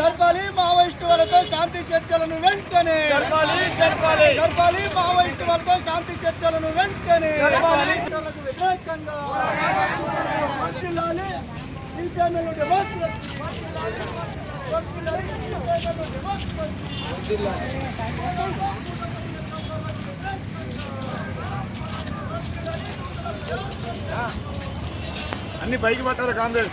జరపాలి మావోయిస్టు వాళ్ళతో శాంతి చర్చలను వెంటనే. జరపాలి జరపాలి జరపాలి శాంతి చర్చలను వెంటనే. జరపాలి. వ్యతిరేకంగా. అన్ని పైకి పట్టాలి కాంగ్రెస్.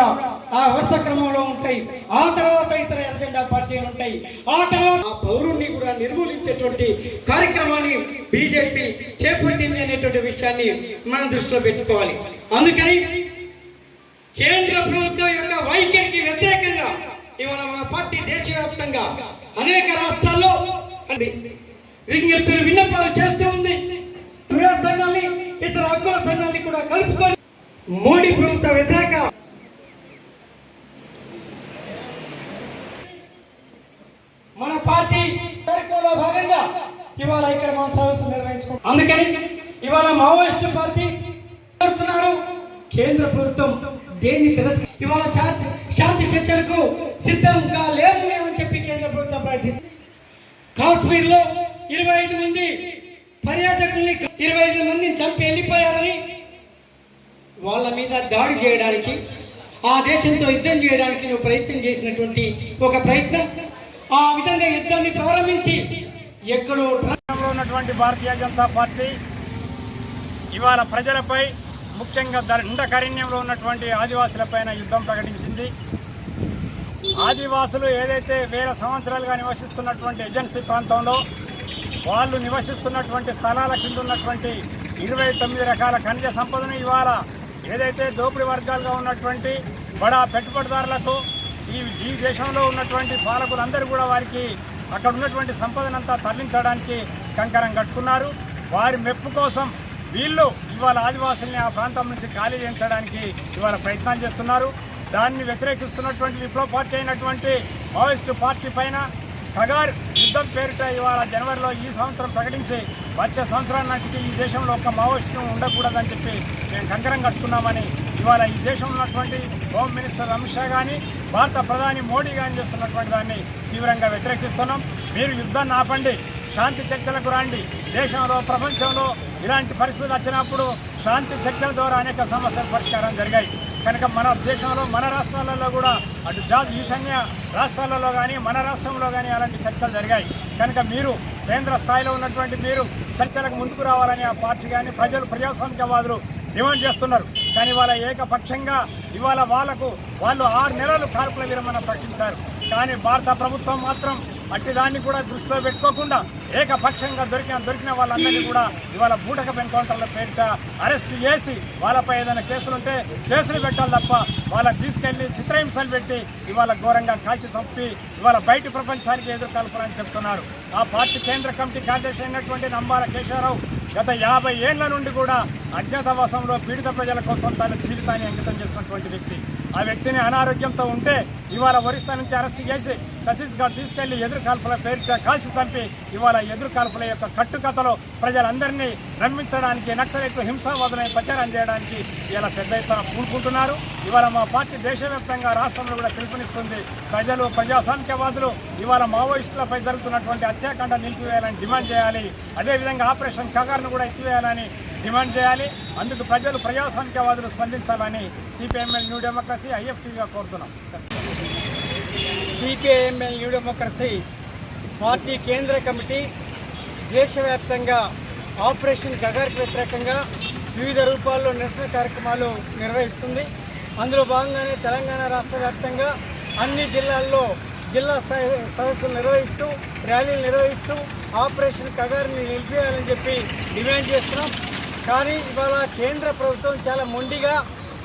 కూడా ఆ వరుస క్రమంలో ఉంటాయి. ఆ తర్వాత ఇతర ఎజెండా పార్టీలు ఉంటాయి. ఆ తర్వాత ఆ పౌరుణ్ణి కూడా నిర్మూలించేటువంటి కార్యక్రమాన్ని బీజేపీ చేపట్టింది అనేటువంటి విషయాన్ని మనం దృష్టిలో పెట్టుకోవాలి. అందుకని కేంద్ర ప్రభుత్వం యొక్క వైఖరికి వ్యతిరేకంగా ఇవాళ మన పార్టీ దేశవ్యాప్తంగా అనేక రాష్ట్రాల్లో విజ్ఞప్తులు విన్నపాలు చేస్తూ ఉంది. సంఘాన్ని ఇతర హక్కుల సంఘాన్ని కూడా కలుపుకొని మోడీ ప్రభుత్వ వ్యతిరేక మన పార్టీ కార్యక్రమంలో భాగంగా ఇవాళ ఇక్కడ మన సదస్సు నిర్వహించుకుంటాం అందుకని ఇవాళ మావోయిస్ట్ పార్టీ కోరుతున్నారు కేంద్ర ప్రభుత్వం దేన్ని తిరస్క ఇవాళ శాంతి శాంతి చర్చలకు సిద్ధంగా లేము మేమని చెప్పి కేంద్ర ప్రభుత్వం ప్రకటిస్తుంది. కాశ్మీర్లో ఇరవై ఐదు మంది పర్యాటకుల్ని ఇరవై ఐదు మందిని చంపి వెళ్ళిపోయారని వాళ్ళ మీద దాడి చేయడానికి ఆ దేశంతో యుద్ధం చేయడానికి నువ్వు ప్రయత్నం చేసినటువంటి ఒక ప్రయత్నం. ఆ విధంగా యుద్ధాన్ని ప్రారంభించి ఎక్కడో ఉన్నటువంటి భారతీయ జనతా పార్టీ ఇవాళ ప్రజలపై ముఖ్యంగా దండకారణ్యంలో ఉన్నటువంటి ఆదివాసులపైన యుద్ధం ప్రకటించింది. ఆదివాసులు ఏదైతే వేల సంవత్సరాలుగా నివసిస్తున్నటువంటి ఏజెన్సీ ప్రాంతంలో వాళ్ళు నివసిస్తున్నటువంటి స్థలాల కింద ఉన్నటువంటి ఇరవై తొమ్మిది రకాల ఖనిజ సంపదను ఇవాళ ఏదైతే దోపిడీ వర్గాలుగా ఉన్నటువంటి బడా పెట్టుబడిదారులకు ఈ ఈ దేశంలో ఉన్నటువంటి పాలకులందరూ కూడా వారికి అక్కడ ఉన్నటువంటి సంపదనంతా తరలించడానికి కంకరం కట్టుకున్నారు. వారి మెప్పు కోసం వీళ్ళు ఇవాళ ఆదివాసుల్ని ఆ ప్రాంతం నుంచి ఖాళీ చేయించడానికి ఇవాళ ప్రయత్నం చేస్తున్నారు. దాన్ని వ్యతిరేకిస్తున్నటువంటి విప్లవ పార్టీ అయినటువంటి మావోయిస్టు పార్టీ పైన కగార్ యుద్ధం పేరిట ఇవాళ జనవరిలో ఈ సంవత్సరం ప్రకటించి వచ్చే సంవత్సరాన్ని ఈ దేశంలో ఒక మావోయిస్టు ఉండకూడదని చెప్పి మేము కంకరం కట్టుకున్నామని ఇవాళ ఈ దేశంలో ఉన్నటువంటి హోమ్ మినిస్టర్ అమిత్ షా కానీ భారత ప్రధాని మోడీ కానీ చేస్తున్నటువంటి దాన్ని తీవ్రంగా వ్యతిరేకిస్తున్నాం. మీరు యుద్ధాన్ని ఆపండి శాంతి చర్చలకు రండి. దేశంలో ప్రపంచంలో ఇలాంటి పరిస్థితులు వచ్చినప్పుడు శాంతి చర్చల ద్వారా అనేక సమస్యల పరిష్కారం జరిగాయి. కనుక మన దేశంలో మన రాష్ట్రాలలో కూడా అటు జాతి ఈశాన్య రాష్ట్రాలలో కానీ మన రాష్ట్రంలో కానీ అలాంటి చర్చలు జరిగాయి. కనుక మీరు కేంద్ర స్థాయిలో ఉన్నటువంటి మీరు చర్చలకు ముందుకు రావాలని ఆ పార్టీ కానీ ప్రజలు ప్రజాస్వామికవాదులు డిమాండ్ చేస్తున్నారు. కానీ వాళ్ళ ఏకపక్షంగా ఇవాళ వాళ్ళకు వాళ్ళు ఆరు నెలలు కార్పుల విరమణ ప్రకటించారు. కానీ భారత ప్రభుత్వం మాత్రం అట్టి దాన్ని కూడా దృష్టిలో పెట్టుకోకుండా ఏకపక్షంగా దొరికిన దొరికిన వాళ్ళందరినీ కూడా ఇవాళ బూటక ఎన్కౌంటర్లో పేరిట అరెస్ట్ చేసి వాళ్ళపై ఏదైనా కేసులుంటే కేసులు పెట్టాలి తప్ప వాళ్ళని తీసుకెళ్ళి చిత్రహింసలు పెట్టి ఇవాళ ఘోరంగా కాల్చి చంపి ఇవాళ బయటి ప్రపంచానికి ఎదురు కలపాలని చెప్తున్నారు. ఆ పార్టీ కేంద్ర కమిటీ కార్యదర్శి అయినటువంటి నంబాల కేశవరావు గత యాభై ఏళ్ళ నుండి కూడా అజ్ఞాతవాసంలో పీడిత ప్రజల కోసం తన జీవితాన్ని అంకితం చేసినటువంటి వ్యక్తి. ఆ వ్యక్తిని అనారోగ్యంతో ఉంటే ఇవాళ ఒరిస్సా నుంచి అరెస్ట్ చేసి ఛత్తీస్గఢ్ తీసుకెళ్ళి ఎదురు కాల్పుల పేరిట కాల్చి చంపి ఇవాళ ఎదురు కాల్పుల యొక్క కట్టుకథలో ప్రజలందరినీ రమ్మించడానికి నక్సలైట్లు హింసావాదులను ప్రచారం చేయడానికి ఇలా పెద్ద ఎత్తున పూనుకుంటున్నారు. ఇవాళ మా పార్టీ దేశవ్యాప్తంగా రాష్ట్రంలో కూడా పిలుపునిస్తుంది. ప్రజలు ప్రజాసాంఖ్యవాదులు ఇవాళ మావోయిస్టులపై జరుగుతున్నటువంటి హత్యాకాండ నిలిపివేయాలని డిమాండ్ చేయాలి. అదేవిధంగా ఆపరేషన్ కగార్ను కూడా ఎత్తివేయాలని డిమాండ్ చేయాలి. అందుకు ప్రజలు ప్రజాసాంఖ్యవాదులు స్పందించాలని సిపిఎంఎల్ న్యూ డెమోక్రసీ ఐఎఫ్టీగా కోరుతున్నాం. CPI ML new democracy party కేంద్ర కమిటీ దేశవ్యాప్తంగా ఆపరేషన్ గగార్కి వ్యతిరేకంగా వివిధ రూపాల్లో నిరసన కార్యక్రమాలు నిర్వహిస్తుంది. అందులో భాగంగానే తెలంగాణ రాష్ట్ర వ్యాప్తంగా అన్ని జిల్లాల్లో జిల్లా స్థాయి సదస్సులు నిర్వహిస్తూ ర్యాలీలు నిర్వహిస్తూ ఆపరేషన్ కగారిని నిలిపేయాలని చెప్పి డిమాండ్ చేస్తున్నాం. కానీ ఇవాళ కేంద్ర ప్రభుత్వం చాలా మొండిగా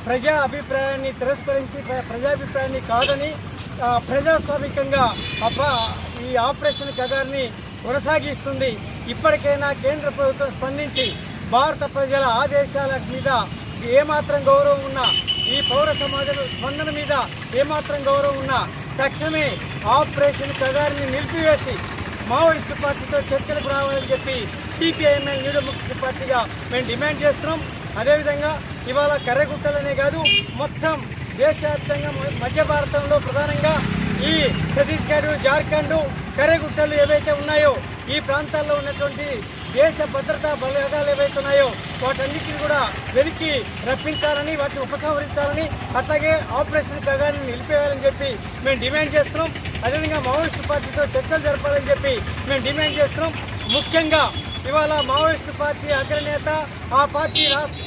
ప్రజా అభిప్రాయాన్ని తిరస్కరించి ప్రజాభిప్రాయాన్ని కాదని ప్రజాస్వామికంగా అబ్బా ఈ ఆపరేషన్ కగారిని కొనసాగిస్తుంది. ఇప్పటికైనా కేంద్ర ప్రభుత్వం స్పందించి భారత ప్రజల ఆదేశాల మీద ఏమాత్రం గౌరవం ఉన్నా ఈ పౌర సమాజం స్పందన మీద ఏమాత్రం గౌరవం ఉన్నా తక్షణమే ఆపరేషన్ కగారిని నిలిపివేసి మావోయిస్టు పార్టీతో చర్చలకు రావాలని చెప్పి సిపిఐఎంఎల్ న్యూడో ముక్తి పార్టీగా మేము డిమాండ్ చేస్తున్నాం. అదేవిధంగా ఇవాళ కర్రగుట్టలనే కాదు మొత్తం దేశవ్యాప్తంగా మధ్య భారతంలో ప్రధానంగా ఈ ఛత్తీస్గఢ్ జార్ఖండ్ కరేగుట్టలు ఏవైతే ఉన్నాయో ఈ ప్రాంతాల్లో ఉన్నటువంటి దేశ భద్రతా బలగాలు ఏవైతే ఉన్నాయో వాటన్నిటిని కూడా వెనక్కి రప్పించాలని వాటిని ఉపసంహరించాలని అట్లాగే ఆపరేషన్ కగారిని నిలిపేయాలని చెప్పి మేము డిమాండ్ చేస్తున్నాం. అదేవిధంగా మావోయిస్టు పార్టీతో చర్చలు జరపాలని చెప్పి మేము డిమాండ్ చేస్తున్నాం. ముఖ్యంగా ఇవాళ మావోయిస్టు పార్టీ అగ్రనేత ఆ పార్టీ రాష్ట్ర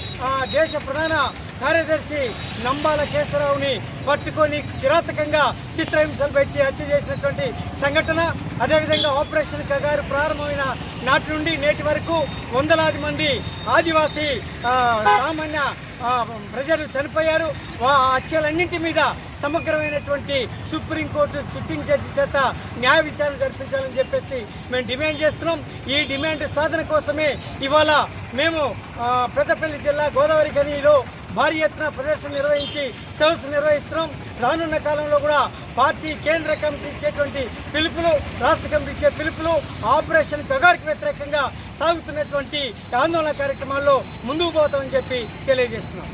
దేశ ప్రధాన కార్యదర్శి నంబాల కేశవరావుని పట్టుకొని కిరాతకంగా చిత్రహింసలు పెట్టి హత్య చేసినటువంటి సంఘటన అదేవిధంగా ఆపరేషన్ కగారు ప్రారంభమైన నాటి నుండి నేటి వరకు వందలాది మంది ఆదివాసీ సామాన్య ప్రజలు చనిపోయారు. ఆ హత్యలన్నింటి మీద సమగ్రమైనటువంటి సుప్రీంకోర్టు సిట్టింగ్ జడ్జి చేత న్యాయ విచారణ జరిపించాలని చెప్పేసి మేము డిమాండ్ చేస్తున్నాం. ఈ డిమాండ్ సాధన కోసమే ఇవాళ మేము పెద్దపల్లి జిల్లా గోదావరి గనిలో భారీ ఎత్తున ప్రదర్శన నిర్వహించి సదస్సు నిర్వహిస్తున్నాం. రానున్న కాలంలో కూడా పార్టీ కేంద్ర కమిటీ ఇచ్చేటువంటి పిలుపులు రాష్ట్ర కమిటీ ఇచ్చే పిలుపులు ఆపరేషన్ కగారికి వ్యతిరేకంగా సాగుతున్నటువంటి ఆందోళన కార్యక్రమాల్లో ముందుకు పోతామని చెప్పి తెలియజేస్తున్నాం.